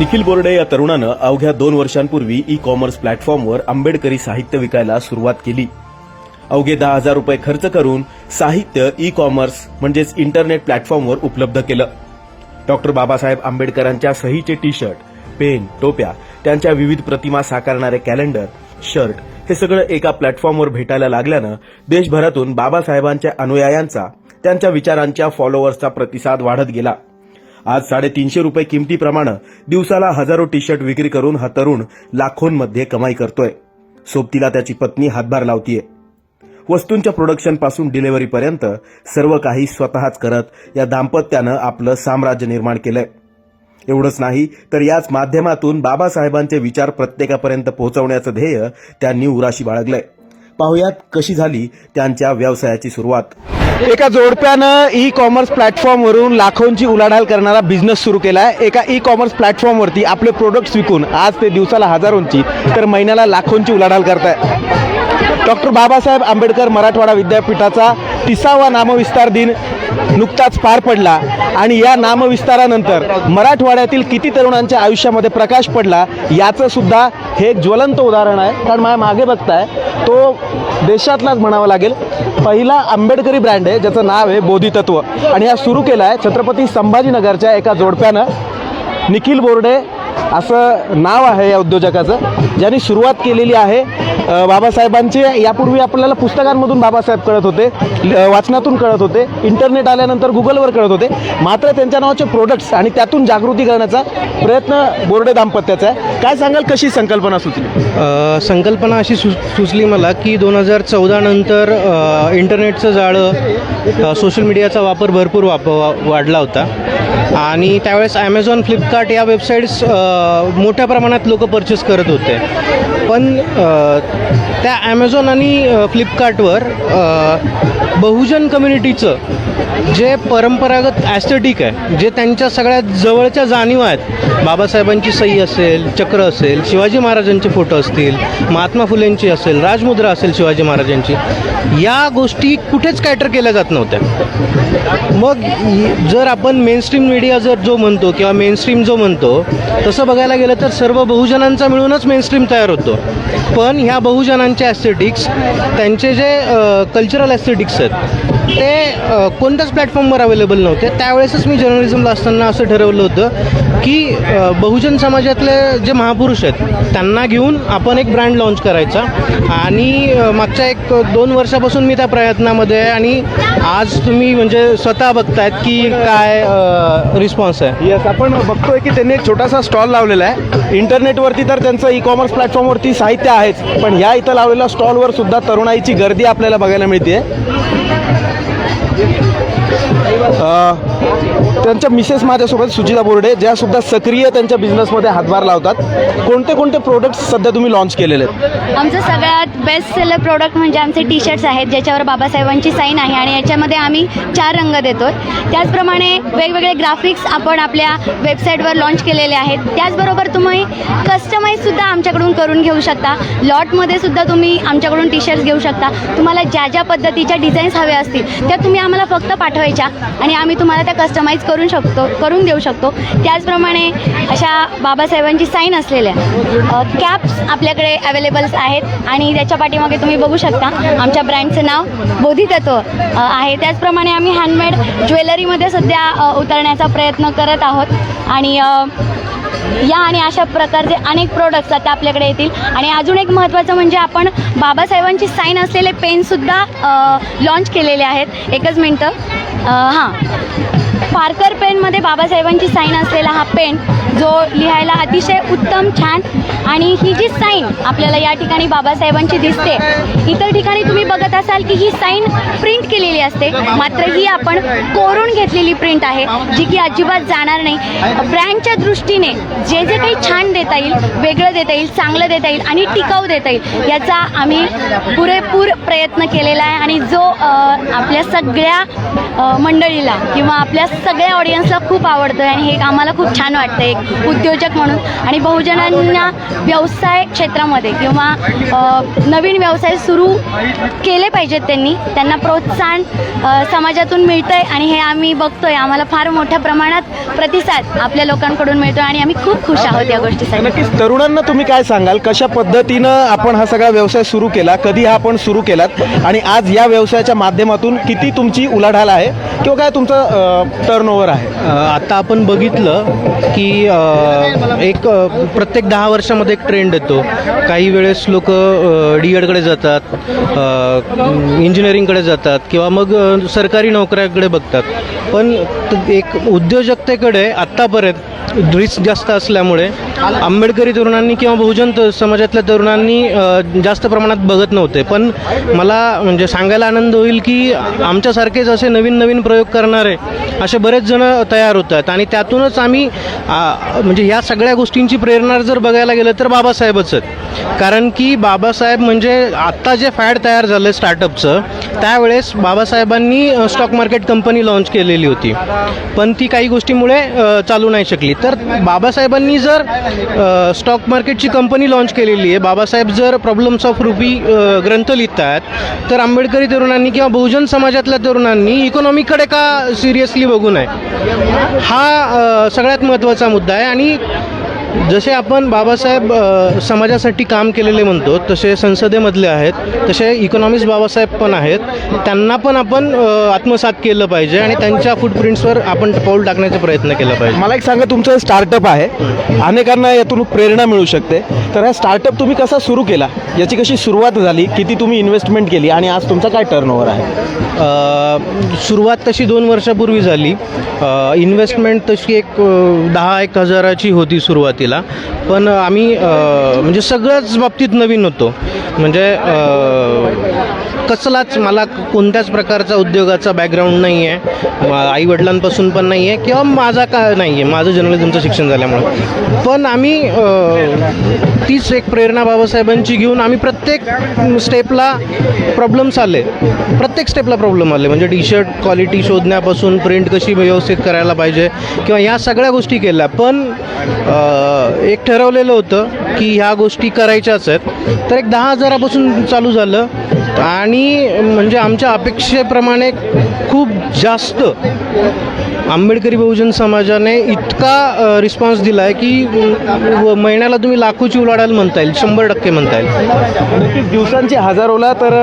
निखिल बोर्डे या तरुणानं अवघ्या दोन वर्षांपूर्वी ई कॉमर्स प्लॅटफॉर्मवर आंबेडकरी साहित्य विकायला सुरुवात केली. अवघे दहा हजार रुपये खर्च करून साहित्य ई कॉमर्स म्हणजेच इंटरनेट प्लॅटफॉर्मवर उपलब्ध केलं. डॉक्टर बाबासाहेब आंबेडकरांच्या सहीचे टी शर्ट पेन टोप्या त्यांच्या विविध प्रतिमा साकारणारे कॅलेंडर शर्ट हे सगळं एका प्लॅटफॉर्मवर भेटायला लागल्यानं देशभरातून बाबासाहेबांच्या अनुयायांचा त्यांच्या विचारांच्या फॉलोअर्सचा प्रतिसाद वाढत गेला. आज साडेतीनशे रुपये किमतीप्रमाणे दिवसाला हजारो टी शर्ट विक्री करून हा तरुण लाखोंमध्ये कमाई करतोय. सोबतीला त्याची पत्नी हातभार लावतीये. वस्तूंच्या प्रोडक्शनपासून डिलिव्हरीपर्यंत सर्व काही स्वतःच करत या दाम्पत्यानं आपलं साम्राज्य निर्माण केलंय. एवढंच नाही तर याच माध्यमातून बाबासाहेबांचे विचार प्रत्येकापर्यंत पोहोचवण्याचं ध्येय त्यांनी उराशी बाळगलंय पाहुयात कशी झाली त्यांच्या व्यवसायाची सुरुवात. एका जोडप्यानं ई कॉमर्स प्लॅटफॉर्मवरून लाखोंची उलाढाल करणारा बिझनेस सुरू केला आहे एका ई कॉमर्स प्लॅटफॉर्मवरती आपले प्रोडक्ट्स विकून आज ते दिवसाला हजारोंची तर महिन्याला लाखोंची उलाढाल करताय. डॉक्टर बाबासाहेब आंबेडकर मराठवाडा विद्यापीठाचा तिसावा नामविस्तार दिन नुकताच पार पडला आणि या नामविस्तारानंतर मराठवाड्यातील किती तरुणांच्या आयुष्यामध्ये प्रकाश पडला याचं सुद्धा हे ज्वलंत उदाहरण आहे. कारण माझ्या मागे बघताय तो देशातलाच म्हणावा लागेल. पहिला आंबेडकरी ब्रँड आहे ज्याचं नाव आहे बोधितत्व. आणि हा सुरू केला आहे छत्रपती संभाजीनगरच्या एका जोडप्यानं. निखिल बोर्डे असं नाव आहे या उद्योजकाचं. ज्यांनी सुरुवात केलेली आहे बाबासाहेबांचे यापूर्वी आपल्याला पुस्तकांमधून बाबासाहेब कळत होते ल- वाचनातून कळत होते इंटरनेट आल्यानंतर गुगलवर कळत होते. मात्र त्यांच्या नावाचे प्रोडक्ट्स आणि त्यातून जागृती करण्याचा प्रयत्न बोर्डे दाम्पत्याचा आहे. काय सांगाल कशी संकल्पना सुचली? संकल्पना अशी सु सुचली मला की दोन हजार चौदा नंतर इंटरनेटचं जाळं सोशल मीडियाचा वापर भरपूर वाप वा- वाढला होता. आणि त्यावेळेस ॲमेझॉन फ्लिपकार्ट या वेबसाईट्स मोठ्या प्रमाणात लोक परचेस करत होते. पण त्या ॲमेझॉन आणि फ्लिपकार्टवर बहुजन कम्युनिटीचं जे परंपरागत ॲस्थेटिक आहे जे त्यांच्या सगळ्यात जवळच्या जाणीव आहेत बाबासाहेबांची सही असेल चक्र असेल शिवाजी महाराजांचे फोटो असतील महात्मा फुलेंची असेल राजमुद्रा असेल शिवाजी महाराजांची या गोष्टी कुठेच कॅटर केल्या जात नव्हत्या. मग जर आपण मेनस्ट्रीम मीडिया जर जो म्हणतो किंवा मेनस्ट्रीम जो म्हणतो तसं बघायला गेलं तर सर्व बहुजनांचा मिळूनच मेनस्ट्रीम तयार होतो. पण ह्या बहुजनांचे ॲस्थेटिक्स त्यांचे जे कल्चरल ॲस्थेटिक्स आहेत ते कोणत्याच प्लॅटफॉर्मवर अवेलेबल नव्हते. त्यावेळेसच मी जर्नलिझमला असताना असं ठरवलं होतं की बहुजन समाजातले जे महापुरुष आहेत त्यांना घेऊन आपण एक ब्रँड लॉन्च करायचा. आणि मागच्या एक दोन वर्षापासून मी त्या प्रयत्नामध्ये आहे आणि आज तुम्ही म्हणजे स्वतः बघतायत की काय रिस्पॉन्स आहे. येस आपण बघतोय की त्यांनी एक छोटासा स्टॉल लावलेला आहे. इंटरनेटवरती तर त्यांचं ई कॉमर्स प्लॅटफॉर्मवरती साहित्य आहेच पण ह्या इथं लावलेल्या स्टॉलवर सुद्धा तरुणाईची गर्दी आपल्याला बघायला मिळते त्यांच्या मिसेस माझ्यासोबत सुजिता बोर्डे ज्या सुद्धा सक्रिय त्यांच्या बिझनेसमध्ये हातभार लावतात. कोणते कोणते प्रोडक्ट्स सध्या तुम्ही लॉन्च केलेले आहेत? आमचं सगळ्यात बेस्ट सेलर प्रोडक्ट म्हणजे आमचे टी शर्ट्स आहेत ज्याच्यावर बाबासाहेबांची साईन आहे आणि याच्यामध्ये आम्ही चार रंग देतो. त्याचप्रमाणे वेगवेगळे ग्राफिक्स आपण आपल्या वेबसाईटवर लॉन्च केलेले आहेत. त्याचबरोबर तुम्ही कस्टमाईजसुद्धा आमच्याकडून करून घेऊ शकता. लॉटमध्ये सुद्धा तुम्ही आमच्याकडून टी शर्ट्स घेऊ शकता. तुम्हाला ज्या ज्या पद्धतीच्या डिझाईन्स हव्या असतील त्या तुम्ही आम्हाला फक्त पाठवायच्या आणि आम्ही तुम्हाला त्या कस्टमाइज करून शकतो करून देऊ शकतो. त्याचप्रमाणे अशा बाबासाहेबांची साईन असलेल्या कॅप्स आपल्याकडे अवेलेबल्स आहेत आणि त्याच्या पाठीमागे तुम्ही बघू शकता आमच्या ब्रँडचं नाव बोधितत्व आहे. त्याचप्रमाणे आम्ही हँडमेड ज्वेलरीमध्ये सध्या उतरण्याचा प्रयत्न करत आहोत आणि या आणि अशा प्रकारचे अनेक प्रोडक्ट्स आता आपल्याकडे येतील. आणि अजून एक महत्त्वाचं म्हणजे आपण बाबासाहेबांची साईन असलेले पेनसुद्धा लॉन्च केलेले आहेत. एकच मिनटं. हां. फारकर पेनमध्ये बाबासाहेबांची साईन असलेला हा पेन जो लिहायला अतिशय उत्तम छान आणि ही जी साईन आपल्याला या ठिकाणी बाबासाहेबांची दिसते इतर ठिकाणी तुम्ही बघत असाल की ही साईन प्रिंट केलेली असते. मात्र ही आपण कोरून घेतलेली प्रिंट आहे जी की अजिबात जाणार नाही. ब्रँडच्या दृष्टीने जे जे काही छान देता येईल वेगळं देता येईल चांगलं देता येईल आणि टिकाऊ देता येईल याचा आम्ही पुरेपूर प्रयत्न केलेला आहे. आणि जो आपल्या सगळ्या मंडळीला किंवा आपल्या सगळ्या ऑडियन्सला खूप आवडतं आणि हे आम्हाला खूप छान वाटतं एक उद्योजक म्हणून. आणि बहुजनांना व्यवसाय क्षेत्रामध्ये किंवा नवीन व्यवसाय सुरू केले पाहिजेत त्यांनी. त्यांना प्रोत्साहन समाजातून मिळतं आहे आणि हे आम्ही बघतो आहे आम्हाला फार मोठ्या प्रमाणात प्रतिसाद आपल्या लोकांकडून मिळतो आणि आम्ही खूप खुश आहोत या गोष्टीसाठी. नक्कीच. तरुणांना तुम्ही काय सांगाल? कशा पद्धतीनं आपण हा सगळा व्यवसाय सुरू केला? कधी हा आपण सुरू केलात? आणि आज या व्यवसायाच्या माध्यमातून किती तुमची उलाढाल आहे? किंवा काय तुमचं टर्नओव्हर आहे. आता आपण बघितलं की एक प्रत्येक दहा वर्षामध्ये एक ट्रेंड येतो. काही वेळेस लोक डी एडकडे जातात इंजिनिअरिंगकडे जातात किंवा मग सरकारी नोकऱ्याकडे बघतात. पण एक उद्योजकतेकडे आत्तापर्यंत रिस्क जास्त असल्यामुळे आंबेडकरी तरुणांनी किंवा बहुजन समाजातल्या तरुणांनी जास्त प्रमाणात बघत नव्हते. पण मला म्हणजे सांगायला आनंद होईल की आमच्यासारखेच असे नवीन नवीन प्रयोग करणारे असे बरेच जण तयार होतात आणि त्यातूनच आम्ही म्हणजे ह्या सगळ्या गोष्टींची प्रेरणा जर बघायला गेलं तर बाबासाहेबच आहेत. कारण की बाबासाहेब म्हणजे आत्ता जे फॅड तयार झालं स्टार्टअपचं त्यावेळेस बाबासाहेबांनी स्टॉक मार्केट कंपनी लॉन्च केलेली होती. पण ती काही गोष्टीमुळे चालू नाही शकली. तर बाबासाहेबांनी जर स्टॉक मार्केटची कंपनी लॉन्च केलेली आहे बाबासाहेब जर प्रॉब्लेम्स ऑफ रुपी ग्रंथ लिहित आहेत तर आंबेडकरी तरुणांनी किंवा बहुजन समाजातल्या तरुणांनी इकॉनॉमीकडे का सिरियसली बघू नये? हा सगळ्यात महत्त्वाचा मुद्दा आहे. आणि जसे आपण बाबासाहेब समाजासाठी काम केलेले म्हणतो तसे संसदेमधले आहेत तसे इकॉनॉमिस्ट बाबासाहेब पण आहेत. त्यांना पण आपण आत्मसात केलं पाहिजे आणि त्यांच्या फुटप्रिंट्सवर आपण पाऊल टाकण्याचा प्रयत्न केला पाहिजे. मला एक सांगा तुमचं स्टार्टअप आहे अनेकांना यातून प्रेरणा मिळू शकते. तर हा स्टार्टअप तुम्ही कसा सुरू केला? याची कशी सुरुवात झाली? किती तुम्ही इन्व्हेस्टमेंट केली? आणि आज तुमचा काय टर्न आहे? सुरुवात तशी दोन वर्षापूर्वी झाली. इन्व्हेस्टमेंट तशी एक दहा एक हजाराची होती सुरुवातीला. पण आम्ही म्हणजे सगळ्याच बाबतीत नवीन होतो. म्हणजे कसलाच मला कोणत्याच प्रकारचा उद्योगाचा बॅकग्राऊंड नाही आहे आई वडिलांपासून पण नाही आहे किंवा माझा का नाही आहे माझं जर्नलिझमचं शिक्षण झाल्यामुळं. पण आम्ही तीच एक प्रेरणा बाबासाहेबांची घेऊन आम्ही प्रत्येक स्टेपला प्रॉब्लेम्स आले प्रत्येक स्टेपला प्रॉब्लेम आले. म्हणजे टी शर्ट क्वालिटी शोधण्यापासून प्रिंट कशी व्यवस्थित करायला पाहिजे किंवा ह्या सगळ्या गोष्टी केल्या. पण एक ठरवलेलं होतं की ह्या गोष्टी करायच्याच आहेत. तर एक दहा हजारापासून चालू झालं. आणि म्हणजे आमच्या अपेक्षेप्रमाणे खूप जास्त आंबेडकरी बहुजन समाजाने इतका रिस्पॉन्स दिला आहे की महिन्याला तुम्ही लाखोची उलाढाल म्हणता येईल शंभर टक्के म्हणता येईल नक्कीच दिवसांची हजारोला तर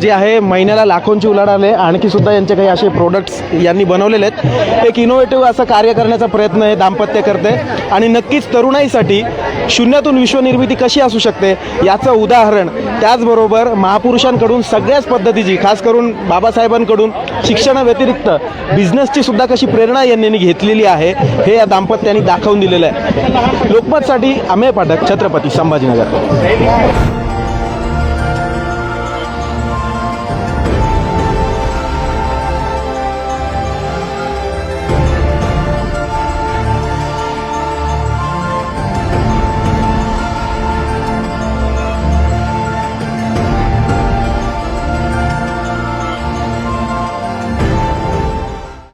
जे आहे महिन्याला लाखोंची उलाढाल आहे. आणखी सुद्धा यांचे काही असे प्रोडक्ट्स यांनी बनवलेले आहेत. एक इनोव्हेटिव्ह असं कार्य करण्याचा प्रयत्न हे दाम्पत्य करते. आणि नक्कीच तरुणाईसाठी शून्यातून विश्वनिर्मिती कशी असू शकते याचं उदाहरण त्याचबरोबर महापुरुषांकडून सगळ्याच पद्धतीची खास करून बाबासाहेबांकडून शिक्षणाव्यतिरिक्त बिझनेसची सुद्धा कशी प्रेरणा यांनी घेतलेली आहे हे या दाम्पत्याने दाखवून दिलेलं आहे. लोकमतसाठी अमेय पाठक छत्रपती संभाजीनगर.